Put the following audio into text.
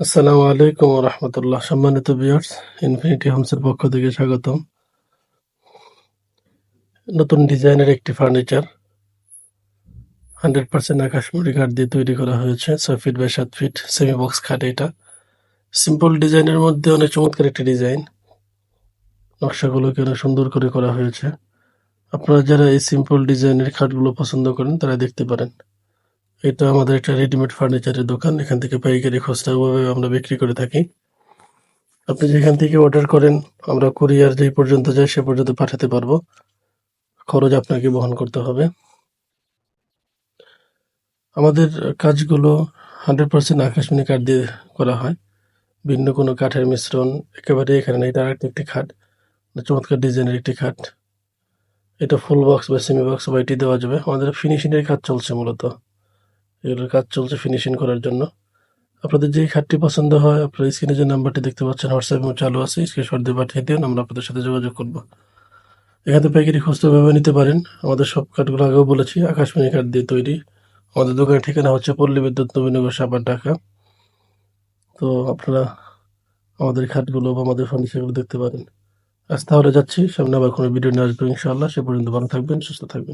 আসসালামু আলাইকুম রহমতুল্লাহ সম্মানিত বিয়ার্স ইনফিনিটি হোমসের পক্ষ থেকে স্বাগতম। নতুন ডিজাইনের একটি ফার্নিচার হান্ড্রেড পার্সেন্ট আকাশমণি কাঠ দিয়ে তৈরি করা হয়েছে। ছয় ফিট বাই সাত ফিট সেমি বক্স খাট এটা। সিম্পল ডিজাইনের মধ্যে অনেক চমৎকার একটি ডিজাইন নকশাগুলোকে অনেক সুন্দর করে করা হয়েছে। আপনারা যারা এই সিম্পল ডিজাইনের খাটগুলো পছন্দ করেন, তারা দেখতে পারেন। এটা আমাদের একটা রেডিমেড ফার্নিচারের দোকান, এখান থেকে পাইকারি খুচরাভাবে আমরা বিক্রি করে থাকি। আপনি যেখান থেকে অর্ডার করেন, আমরা কুরিয়ার যেই পর্যন্ত যাই সে পর্যন্ত পাঠাতে পারব। খরচ আপনাকে বহন করতে হবে। আমাদের কাজগুলো হান্ড্রেড পার্সেন্ট আকাশমণি কাঠ দিয়ে করা হয়। ভিন্ন কোনো কাঠের মিশ্রণ একেবারে এখানে নেই আরেকটা একটি খাট, চমৎকার ডিজাইনের একটি খাট। এটা ফুল বক্স বা সেমি বক্স বা এটি দেওয়া যাবে। আমাদের ফিনিশিংয়ের কাজ চলছে মূলত। এগুলোর কাজ চলছে ফিনিশিং করার জন্য। আপনাদের যেই খাটটি পছন্দ হয়, আপনার স্ক্রিনে যে নাম্বারটি দেখতে পাচ্ছেন হোয়াটসঅ্যাপ চালু আছে স্ক্রিনশট দিয়ে পাঠিয়ে দিন, আমরা আপনাদের সাথে যোগাযোগ করব। এখান থেকে পাইকারি খুচরোভাবে নিতে পারেন। আমাদের সব কাঠগুলো আগেও বলেছি, আকাশমণি কাঠ দিয়ে তৈরি। আমাদের দোকানের ঠিকানা হচ্ছে পল্লী বিদ্যুৎ নবীনগর, সাপার ঢাকা। তো আপনারা আমাদের খাটগুলো বা আমাদের ফার্নিচারগুলো দেখতে পারেন। আজ তাহলে যাচ্ছি, সামনে আবার কোনো ভিডিও নিয়ে আসব ইনশাআল্লাহ। সে পর্যন্ত ভালো থাকবেন, সুস্থ থাকবেন।